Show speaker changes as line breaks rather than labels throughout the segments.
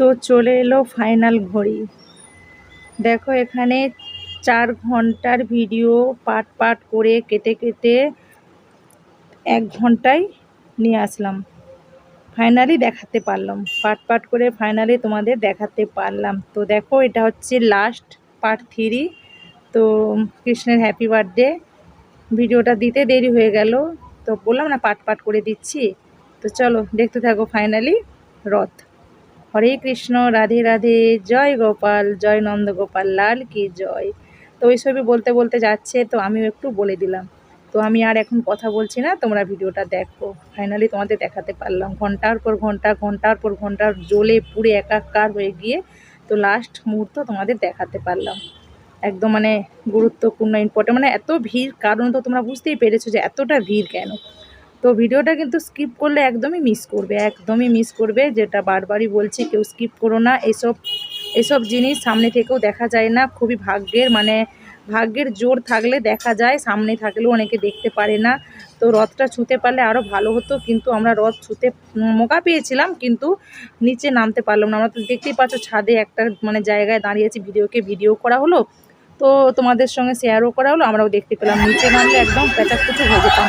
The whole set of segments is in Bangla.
তো চলে এলো ফাইনাল ঘড়ি। দেখো এখানে চার ঘণ্টার ভিডিও পাট পাট করে কেটে কেটে এক ঘন্টায় নিয়ে আসলাম। ফাইনালি দেখাতে পারলাম। পাট পাট করে ফাইনালি তোমাদের দেখাতে পারলাম। তো দেখো এটা হচ্ছে লাস্ট পার্ট থ্রি তো কৃষ্ণের হ্যাপি বার্থডে ভিডিওটা দিতে দেরি হয়ে গেল। তো বললাম না পাট পাট করে দিচ্ছি। তো চলো দেখতে থাকো ফাইনালি রথ। হরে কৃষ্ণ, রাধে রাধে, জয় গোপাল, জয় নন্দগোপাল লাল কি জয়। তো ওইসবই বলতে বলতে যাচ্ছে, তো আমিও একটু বলে দিলাম। তো আমি আর এখন কথা বলছি না, তোমরা ভিডিওটা দেখো। ফাইনালি তোমাদের দেখাতে পারলাম। ঘণ্টার পর ঘণ্টা, ঘণ্টার পর ঘণ্টার জ্বলে পুড়ে একাকার হয়ে গিয়ে, তো লাস্ট মুহূর্ত তোমাদের দেখাতে পারলাম। একদম মানে গুরুত্বপূর্ণ ইম্পর্টেন্ট মানে এত ভিড়, কারণ তো তোমরা বুঝতেই পেরেছ যে এতটা ভিড় কেন? তো ভিডিওটা কিন্তু স্কিপ করলে একদমই মিস করবে, একদমই মিস করবে যেটা বারবারই বলছি, কেউ স্কিপ করো না। এসব এসব জিনিস সামনে থেকেও দেখা যায় না। খুবই ভাগ্যের মানে ভাগ্যের জোর থাকলে দেখা যায়, সামনে থাকলেও অনেকে দেখতে পারে না। তো রথটা ছুঁতে পারলে আরও ভালো হতো, কিন্তু আমরা রথ ছুঁতে মোকা পেয়েছিলাম, কিন্তু নিচে নামতে পারলাম না। আমরা তো দেখতেই পাচ্ছ ছাদে একটা মানে জায়গায় দাঁড়িয়েছি ভিডিওকে ভিডিও করা হলো। তো তোমাদের সঙ্গে শেয়ারও করা হলো, আমরাও দেখতে পেলাম, নিচে নামলে একদম প্যাচাক কিছু হয়ে যেতাম।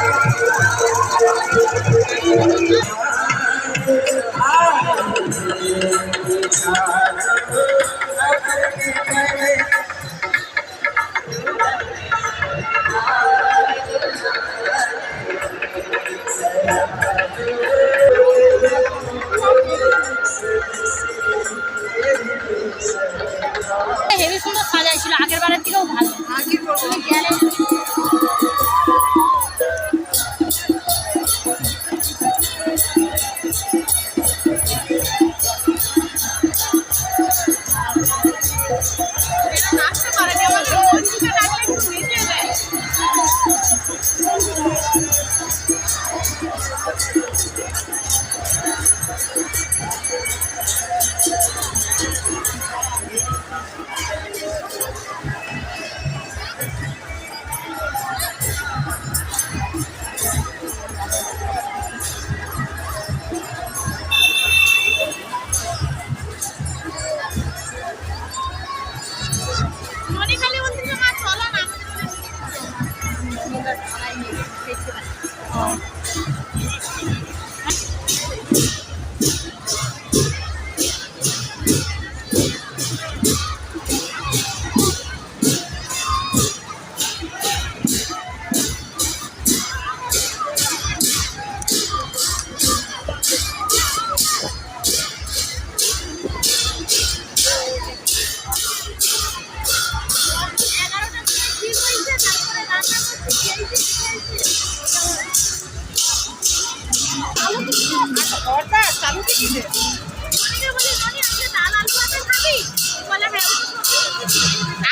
Thank you.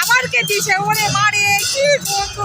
আবার কে দিছে? ওরে মারে কি
বন্ধু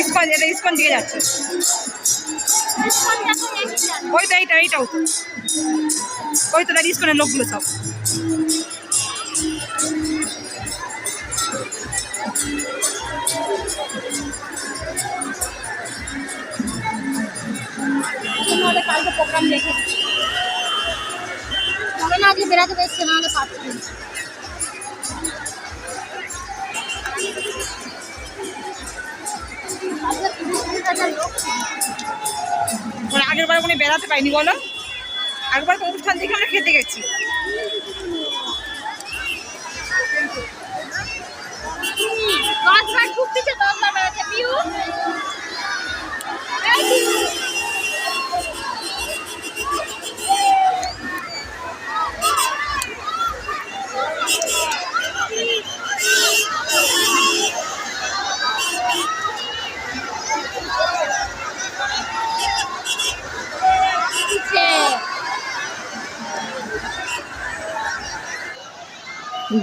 ইস্কন এটা ইস্কন দিকে যাচ্ছে। ওই তো এইটা এইটাও। ওই তো দাঁড়িয়ে ইস্কনের লোকগুলো সব।
প্রোগ্রাম তবে না আজকে বেড়াতে পেরেছে না। তিরিশ
মানে আগের বার কোনো বেড়াতে পাইনি বলো? আগের তো অনুষ্ঠান দেখে আমরা খেতে গেছি।
দশ বার পিছিয়ে দশ বার পিউ।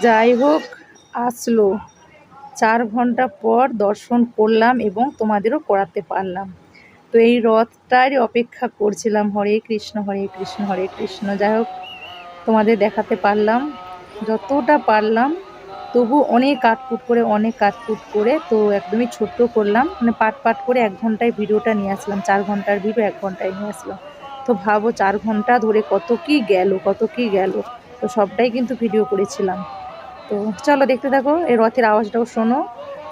যাই হোক, আসলো। চার ঘণ্টা পর দর্শন করলাম এবং তোমাদেরও করাতে পারলাম। তো এই রথটারই অপেক্ষা করছিলাম, হরে কৃষ্ণ হরে কৃষ্ণ হরে কৃষ্ণ। যাই হোক, তোমাদের দেখাতে পারলাম। যতটা পারলাম, তবু অনেক কাটকুট করে, অনেক কাটকুট করে, তো একদমই ছোট্ট করলাম। মানে পাট পাট করে এক ঘন্টায় ভিডিওটা নিয়ে আসলাম, চার ঘণ্টার ভিডিও এক ঘন্টায় নিয়ে আসলাম। তো ভাবো, চার ঘণ্টা ধরে কত কি গেল, কত কি গেল? তো সবটাই কিন্তু ভিডিও করেছিলাম। তো চলো দেখতে থাকো, এই রথের আওয়াজটাও শোনো।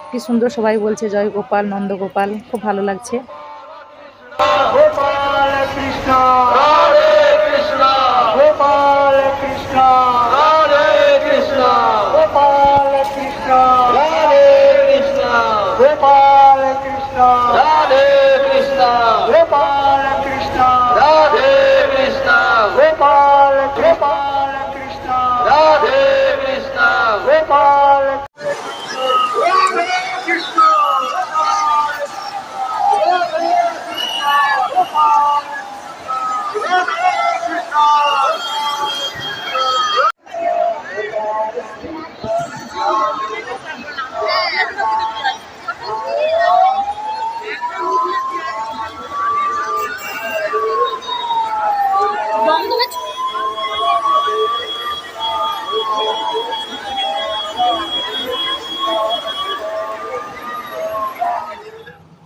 কি সুন্দর সবাই বলছে, জয় গোপাল নন্দগোপাল খুব ভালো লাগছে।
কৃষ্ণ গোপাল কৃষ্ণ রাধে কৃষ্ণ গোপাল কৃষ্ণ রাধে কৃষ্ণ গোপাল কৃষ্ণ রাধে কৃষ্ণ গোপাল কৃষ্ণ রাধে কৃষ্ণ গোপাল গোপাল কৃষ্ণ রাধে কৃষ্ণ গোপাল রাধে কৃষ্ণ
বন্ধ হয়েছে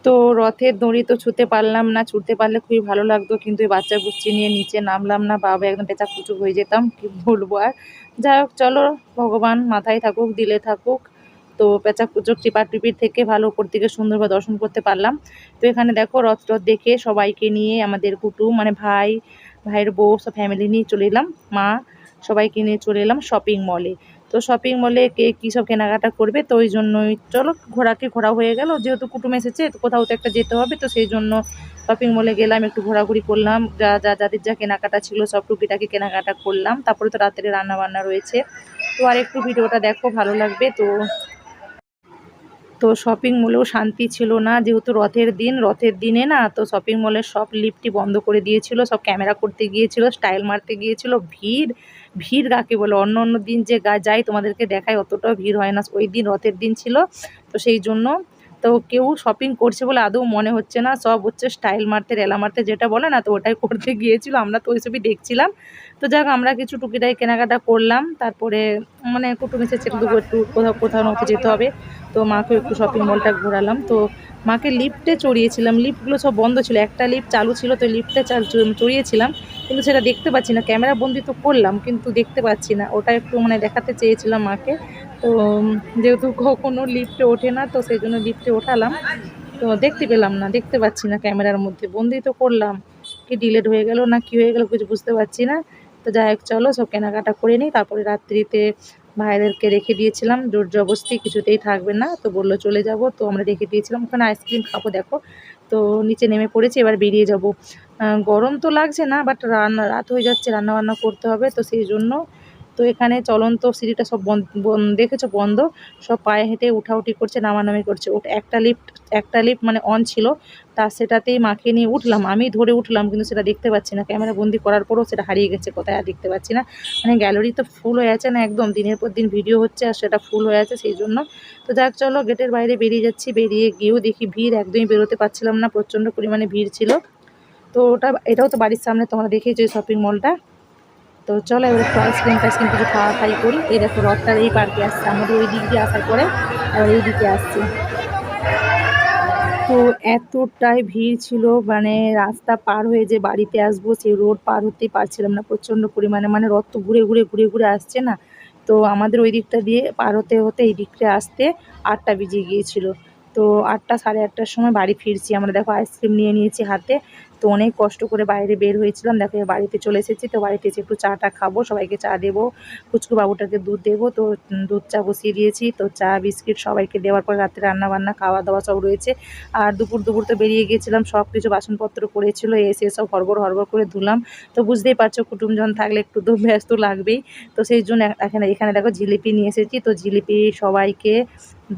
তো রথের দড়ি তো ছুতে পারলাম না ছুটতে পারলে খুবই ভালো লাগতো, কিন্তু এই বাচ্চা বুচ্চি নিয়ে নিচে নামলাম না, বাবা একদম পেঁচা কুচু হয়ে যেতাম, কি বলব আর। যাই হোক, চলো, ভগবান মাথায় থাকুক, দিলে থাকুক। তো পেঁচা কুচুর টিপা টিপির থেকে ভালো উপর থেকে সুন্দরভাবে দর্শন করতে পারলাম। তো এখানে দেখো রথ টথ দেখে সবাইকে নিয়ে আমাদের কুটুম মানে ভাই, ভাইয়ের বউ, সব ফ্যামিলি নিয়ে চলে এলাম। মা, সবাইকে নিয়ে চলে এলাম শপিং মলে তো শপিং মলে কে কী সব কেনাকাটা করবে, তো ওই জন্যই চলো, ঘোরাকে ঘোরা হয়ে গেল। যেহেতু কুটুম এসেছে, তো কোথাও তো একটা যেতে হবে, তো সেই জন্য শপিং মলে গেলাম, একটু ঘোরাঘুরি করলাম, যা যা, যাদের যা কেনাকাটা ছিল সব টুকিটাকি কেনাকাটা করলাম, তারপরে তো রাত্রে রান্না বান্না রয়েছে। তো আর একটু ভিডিওটা দেখো, ভালো লাগবে, তো তো শপিং মলেও শান্তি ছিল না, যেহেতু রথের দিন, রথের দিনে না, তো শপিং মলের সব লিফটই বন্ধ করে দিয়েছিল, সব ক্যামেরা করতে গিয়েছিল স্টাইল মারতে গিয়েছিল, ভিড়। ভিড় কাকে বলে, অন্য অন্য দিন যে গা যাই তোমাদেরকে দেখায় অতটাও ভিড় হয় না। ওই দিন রথের দিন ছিল, তো সেই জন্য তো কেউ শপিং করছে বলে আদৌ মনে হচ্ছে না। সব হচ্ছে স্টাইল মারতে, রেলা মারতে যেটা বলে না, তো ওটাই করতে গিয়েছিল। আমরা তো ওইসবই দেখছিলাম। তো যাক, আমরা কিছু টুকিটাই কেনাকাটা করলাম। তারপরে মানে কুটুম এসেছে একটু কোথাও কোথাও না যেতে হবে। তো মাকে একটু শপিং মলটা ঘোরালাম। তো মাকে লিফটে চড়িয়েছিলাম, লিফটগুলো সব বন্ধ ছিল, একটা লিফট চালু ছিল তো লিফটে চড়িয়েছিলাম, কিন্তু সেটা দেখতে পাচ্ছি না, ক্যামেরা বন্দি তো করলাম কিন্তু দেখতে পাচ্ছি না, ওটা একটু মানে দেখাতে চেয়েছিলাম মাকে, তো যেহেতু কখনো লিফটে ওঠে না তো সেই জন্য লিফটে ওঠালাম, তো দেখতে পেলাম না, দেখতে পাচ্ছি না ক্যামেরার মধ্যে, বন্দি তো করলাম, কি ডিলেট হয়ে গেল না কি হয়ে গেল কিছু বুঝতে পারছি না, তো যাই হোক চলো সব কেনাকাটা করে নিই, তারপরে রাত্রিতে ভাইদেরকে রেখে দিয়েছিলাম জোর জবস্তি কিছুতেই থাকবে না, তো বলল চলে যাব, তো আমরা রেখে দিয়েছিলাম, ওখানে আইসক্রিম খাব দেখো, তো নিচে নেমে পড়েছি, এবার বেরিয়ে যাব। গরম তো লাগছে না বাট রান্না, রাত হয়ে যাচ্ছে রান্না বান্না করতে হবে, তো সেই জন্য তো এখানে চলন্ত সিঁড়িটা সব দেখেছ বন্ধ? সব পায়ে হেঁটে উঠাউঠি করছে, নামানামি করছে। ওটা একটা লিফট একটা লিফট মানে অন ছিল, তা সেটাতেই মাকে নিয়ে উঠলাম। আমি ধরে উঠলাম, কিন্তু সেটা দেখতে পাচ্ছি না। ক্যামেরা বন্দি করার পরেও সেটা হারিয়ে গেছে, কোথায় আর দেখতে পাচ্ছি না। মানে গ্যালারি তো ফুল হয়ে আছে না একদম, দিনের পর দিন ভিডিও হচ্ছে আর সেটা ফুল হয়ে আছে সেই জন্য। তো যাক, চলো গেটের বাইরে বেরিয়ে যাচ্ছি, বেরিয়ে গিয়েও দেখি ভিড়, একদমই বেরোতে পারছিলাম না, প্রচণ্ড পরিমাণে ভিড় ছিল। তো ওটা, এটাও তো বাড়ির সামনে, তোমরা দেখেছ শপিং মলটা তো চলো এবার একটু আইসক্রিম টাইসক্রিম কিছু খাওয়া খাই করি। এই দেখো রথটার এই পার্কে আসছে, আমাদের ওই দিক দিয়ে আসার পরে আবার এই দিকে আসছে। তো এতটাই ভিড় ছিল মানে রাস্তা পার হয়ে যে বাড়িতে আসব, সেই রোড পার হতেই পারছিলাম না, প্রচণ্ড পরিমাণে মানে রথ তো ঘুরে ঘুরে ঘুরে ঘুরে আসছে না। তো আমাদের ওই দিকটা দিয়ে পার হতে হতে এই দিকটা আসতে আটটা বেজে গিয়েছিল। তো আটটা সাড়ে আটটার সময় বাড়ি ফিরছি, আমরা দেখো আইসক্রিম নিয়ে নিয়েছি হাতে। তো অনেক কষ্ট করে বাইরে বের হয়েছিলাম। দেখো বাড়িতে চলে এসেছি, তো বাড়িতে এসে একটু চাটা খাব, সবাইকে চা দেবো। কুচকু বাবুটাকে দুধ দেবো, তো দুধ চা বসিয়ে দিয়েছি। তো চা, বিস্কিট সবাইকে দেওয়ার পর রাত্রে রান্না বান্না খাওয়া দাওয়া সব রয়েছে। আর দুপুর দুপুর তো বেরিয়ে গিয়েছিলাম, সব কিছু বাসনপত্র পড়েছিল, এসে সব হড়বড় হড়বড় করে ধুলাম। তো বুঝতেই পারছ, কুটুমজন থাকলে একটু তো ব্যস্ত লাগবেই। তো সেই জন্য এখানে এখানে দেখো জিলিপি নিয়ে এসেছি, তো জিলিপি সবাইকে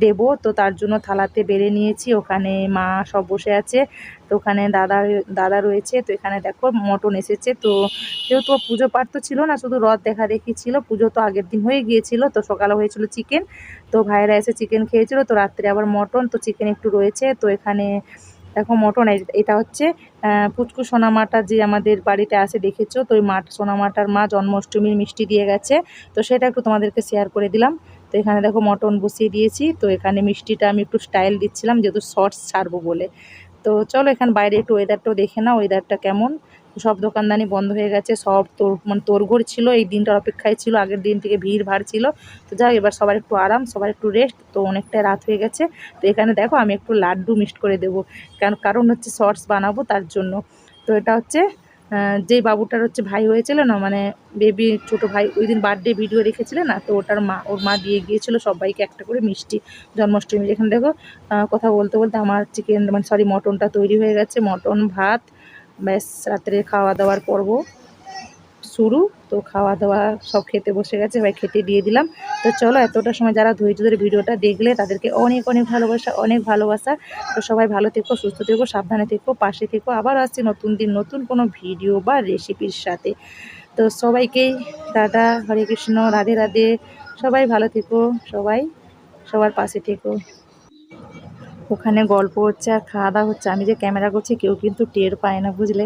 দেবো। তো তার জন্য থালাতে বেড়ে নিয়েছি, ওখানে মা সব বসে আছে। তো ওখানে দাদা দাদা রয়েছে, তো এখানে দেখো মটন এসেছে। তো যেহেতু পুজো পাঠ তো ছিল না, শুধু রথ দেখা দেখি ছিল, পুজো তো আগের দিন হয়ে গিয়েছিল, তো সকালে হয়েছিল চিকেন তো ভাইরা এসে চিকেন খেয়েছিল, তো রাত্রে আবার মটন, তো চিকেন একটু রয়েছে। তো এখানে দেখো মটন এটা হচ্ছে পুচকু সোনামাটা যে আমাদের বাড়িতে আসে, দেখেছ? তো ওই মাঠ, সোনামাটার মা জন্মাষ্টমীর মিষ্টি দিয়ে গেছে। তো সেটা একটু তোমাদেরকে শেয়ার করে দিলাম। তো এখানে দেখো মটন বসিয়ে দিয়েছি। তো এখানে মিষ্টিটা আমি একটু স্টাইল দিচ্ছিলাম, যেহেতু শর্টস ছাড়বো বলে। তো চলো এখান বাইরে একটু ওয়েদারটাও দেখে না ওয়েদারটা কেমন। সব দোকানদানি বন্ধ হয়ে গেছে, সব তোর মানে তোরঘর ছিল, এই দিনটার অপেক্ষায় ছিল, আগের দিন থেকে ভিড় ভাড় ছিল। তো যাই এবার সবার একটু আরাম, সবার একটু রেস্ট তো অনেকটা রাত হয়ে গেছে। তো এখানে দেখো আমি একটু লাড্ডু মিক্সড করে দেবো, কারণ কারণ হচ্ছে শর্টস বানাবো তার জন্য। তো এটা হচ্ছে যেই বাবুটার হচ্ছে ভাই হয়েছিল না মানে বেবি ছোট ভাই, ওই দিন বার্থডে ভিডিও রেখেছিলেন না, তো ওটার মা, ওর মা দিয়ে গিয়েছিল সবাইকে একটা করে মিষ্টি জন্মাষ্টমী এখানে দেখো কথা বলতে বলতে আমার চিকেন মানে সরি মটনটা তৈরি হয়ে গেছে মটন ভাত, ব্যাস রাত্রে খাওয়া দাওয়ার পর্ব। শুরু। তো খাওয়া দাওয়া সব খেতে বসে গেছে, এবার খেতে দিয়ে দিলাম। তো চলো, এতটা সময় যারা ধৈর্য ধরে ভিডিওটা দেখলে তাদেরকে অনেক অনেক ভালোবাসা অনেক ভালোবাসা। তো সবাই ভালো থেকো, সুস্থ থেকো, সাবধানে থেকো, পাশে থেকো। আবার আসছি নতুন দিন, নতুন কোনো ভিডিও বা রেসিপির সাথে। তো সবাইকেই টাটা, হরে কৃষ্ণ, রাধে রাধে। সবাই ভালো থেকো, সবাই সবার পাশে থেকো। ওখানে গল্প হচ্ছে আর খাওয়া দাওয়া হচ্ছে। আমি যে ক্যামেরা করছি, কেউ কিন্তু টের পায় না, বুঝলে?